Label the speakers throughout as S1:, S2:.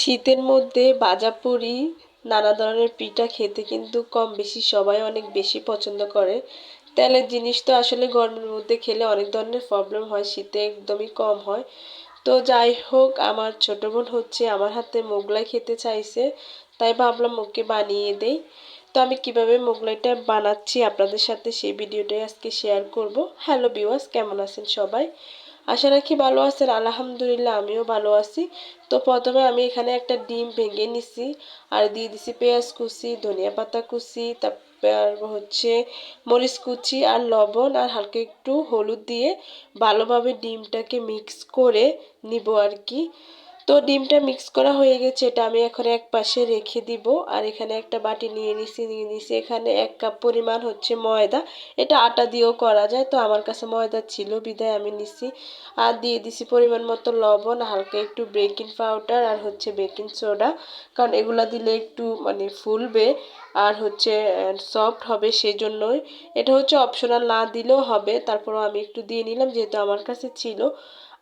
S1: শীতের মধ্যে ভাজা পুরি, নানা ধরনের পিঠা খেতে কিন্তু কম বেশি সবাই অনেক বেশি পছন্দ করে। তেলের জিনিস তো আসলে গরমের মধ্যে খেলে অনেক ধরনের প্রবলেম হয়, শীতে একদমই কম হয়। তো যাই হোক, আমার ছোট বোন হচ্ছে আমার হাতে মোগলাই খেতে চাইছে, তাই ভাবলাম ওকে বানিয়ে দেই। তো আমি কীভাবে মোগলাইটা বানাচ্ছি আপনাদের সাথে সেই ভিডিওটাই আজকে শেয়ার করব। হ্যালো বিওয়াস কেমন আছেন সবাই? আশা রাখি ভালো আছেন, আলহামদুলিল্লাহ আমিও ভালো আছি। তো প্রথমে আমি এখানে একটা ডিম ভেঙে নিছি, আর দিয়ে দিছি পেঁয়াজ কুচি, ধনিয়া পাতা কুচি, তারপর হচ্ছে মরিচ কুচি আর লবণ আর হালকা একটু হলুদ দিয়ে ভালোভাবে ডিমটাকে মিক্স করে নিব আর কি। তো ডিমটা মিক্স করা হয়ে গেছে, এটা আমি এখন এক পাশে রেখে দিব। আর এখানে একটা বাটি নিয়ে নিছি নিয়ে নিছি। এখানে এক কাপ পরিমাণ হচ্ছে ময়দা। এটা আটা দিয়েও করা যায়, তো আমার কাছে ময়দা ছিল, বিদায় আমি নিছি। আর দিয়ে দিছি পরিমাণ মতো লবণ, হালকা একটু বেকিং পাউডার আর হচ্ছে বেকিং সোডা। কারণ এগুলা দিলে একটু মানে ফুলবে আর হচ্ছে সফট হবে সেই জন্যই এটা হচ্ছে অপশনাল না দিলেও হবে, তারপরও আমি একটু দিয়ে নিলাম, যেহেতু আমার কাছে ছিল।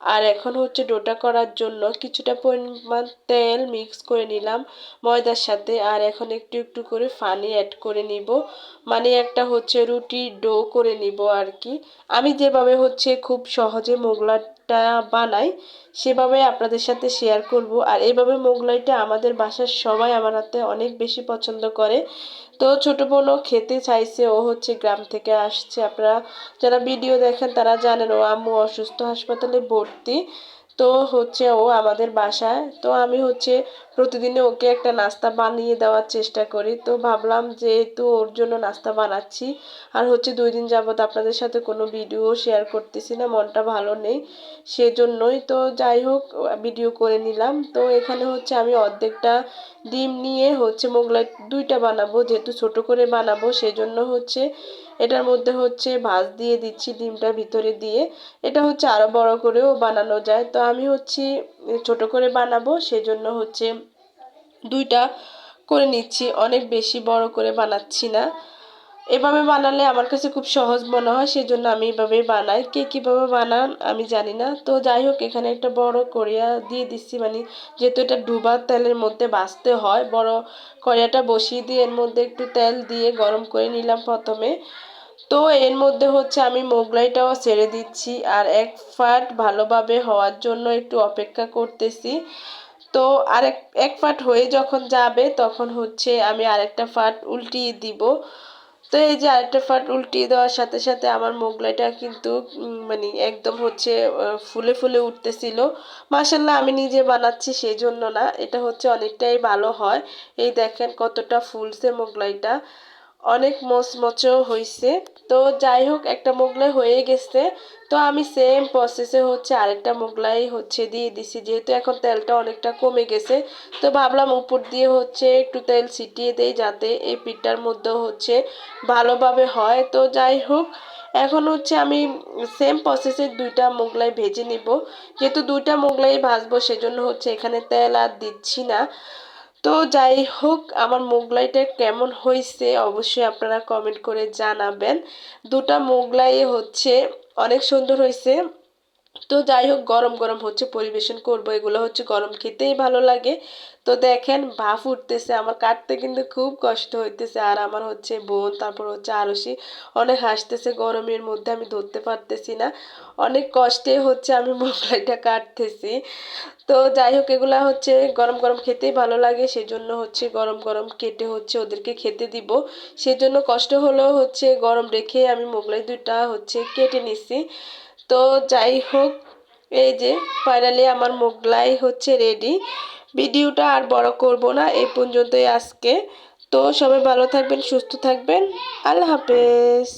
S1: আর এখন হচ্ছে ডোটা করার জন্য কিছুটা পরিমাণ তেল মিক্স করে নিলাম ময়দার সাথে। আর এখন একটু একটু করে ফানি অ্যাড করে নিব। মানে একটা হচ্ছে রুটি ডো করে নিব আর কি। আমি যেভাবে হচ্ছে খুব সহজে মোগলাটা বানাই, সেভাবে আপনাদের সাথে শেয়ার করব। আর এইভাবে মোগলাইটা আমাদের বাসার সবাই আমার হাতে অনেক বেশি পছন্দ করে। তো ছোটো বোনও খেতে চাইছে, ও হচ্ছে গ্রাম থেকে আসছে। আপনারা যারা ভিডিও দেখেন তারা জানেন, ও আম্মু অসুস্থ, হাসপাতালে ভর্তি। তো হচ্ছে ও আমাদের বাসায়। তো আমি হচ্ছে প্রতিদিনে ওকে একটা নাস্তা বানিয়ে দেওয়ার চেষ্টা করি। তো ভাবলাম যেহেতু ওর জন্য নাস্তা বানাচ্ছি, আর হচ্ছে দুই দিন যাবত আপনাদের সাথে কোনো ভিডিও শেয়ার করতেছি না, মনটা ভালো নেই সেজন্যই। তো যাই হোক ভিডিও করে নিলাম। তো এখানে হচ্ছে আমি অর্ধেকটা ডিম নিয়ে হচ্ছে মোগলাই দুইটা বানাবো, যেহেতু ছোট করে বানাবো সেজন্য হচ্ছে এটার মধ্যে হচ্ছে ভাজ দিয়ে দিচ্ছি ডিমটা ভিতরে দিয়ে। এটা হচ্ছে আরও বড় করেও বানানো যায়। তো আমি হচ্ছে ছোট করে বানাবো, সেজন্য হচ্ছে দুইটা করে নিচ্ছি। অনেক বেশি বড় করে বানাচ্ছি না। এভাবে বানালে আমার কাছে খুব সহজ মনে হয় সেই জন্য আমি এভাবেই বানাই। কে কীভাবে বানান আমি জানি না। তো যাই হোক, এখানে একটা বড় করিয়া দিয়ে দিচ্ছি। মানে যেহেতু এটা ডুবা তেলের মধ্যে বাঁচতে হয়, বড় কড়িয়াটা বসিয়ে দিয়ে এর মধ্যে একটু তেল দিয়ে গরম করে নিলাম প্রথমে। তো এর মধ্যে হচ্ছে আমি মোগলাইটাও ছেড়ে দিচ্ছি আর এক ফাট ভালোভাবে হওয়ার জন্য একটু অপেক্ষা করতেছি। তো আরেক এক ফাট হয়ে যখন যাবে তখন হচ্ছে আমি আরেকটা ফাট উল্টিয়ে দিব। তো এই যে আরেকটা ফাট উল্টিয়ে দেওয়ার সাথে সাথে আমার মোগলাইটা কিন্তু মানে একদম হচ্ছে ফুলে ফুলে উঠতেছিল। মাসাল্লাহ আমি নিজে বানাচ্ছি সেই জন্য না, এটা হচ্ছে অনেকটাই ভালো হয়। এই দেখেন কতটা ফুলছে মোগলাইটা। অনেক মচমচও হয়েছে তো যাই হোক একটা মোগলাই হয়ে গেছে। তো আমি সেম প্রসেসে হচ্ছে আরেকটা মোগলাই হচ্ছে দিয়ে দিছি। যেহেতু এখন তেলটা অনেকটা কমে গেছে, তো ভাবলাম উপর দিয়ে হচ্ছে একটু তেল ছিটিয়ে দেই যাতে এই পিঠটার মধ্যেও হচ্ছে ভালোভাবে হয়। তো যাই হোক এখন হচ্ছে আমি সেম প্রসেসে দুইটা মোগলাই ভেজে নিব। যেহেতু দুইটা মোগলাই ভাজবো সেজন্য হচ্ছে এখানে তেল আর দিচ্ছি না। তো যাই হোক, আমার মোগলাইটা কেমন হয়েছে অবশ্যই আপনারা কমেন্ট করে জানাবেন। দুটা মোগলাই হচ্ছে অনেক সুন্দর হয়েছে। তো যাই হোক, গরম গরম হচ্ছে, পরিবেশন করব। এগুলো হচ্ছে গরম খেতেই ভালো লাগে। তো দেখেন, ভাফ উঠতেছে, আমার কাটতে কিন্তু খুব কষ্ট হইতেছে। আর আমার হচ্ছে বোন, তারপর হচ্ছে আরসি, অনেক হাসতেছে, গরমের মধ্যে আমি ধরতে পারতেছি না। অনেক কষ্টে হচ্ছে আমি মোগলাইটা কাটতেছি। তো যাই হোক, এগুলা হচ্ছে গরম গরম খেতেই ভালো লাগে। সেজন্য হচ্ছে গরম গরম কেটে হচ্ছে ওদেরকে খেতে দিব। সেজন্য কষ্ট হলেও হচ্ছে গরম রেখে আমি মোগলাই দুইটা হচ্ছে কেটে নিছি। তো যাই হোক, এই যে ফাইনালি আমার মোগলাই হচ্ছে রেডি ভিডিওটা আর বড় করব না এই পর্যন্তই আজকে। তো সবাই ভালো থাকবেন, সুস্থ থাকবেন। আল্লাহ হাফেজ।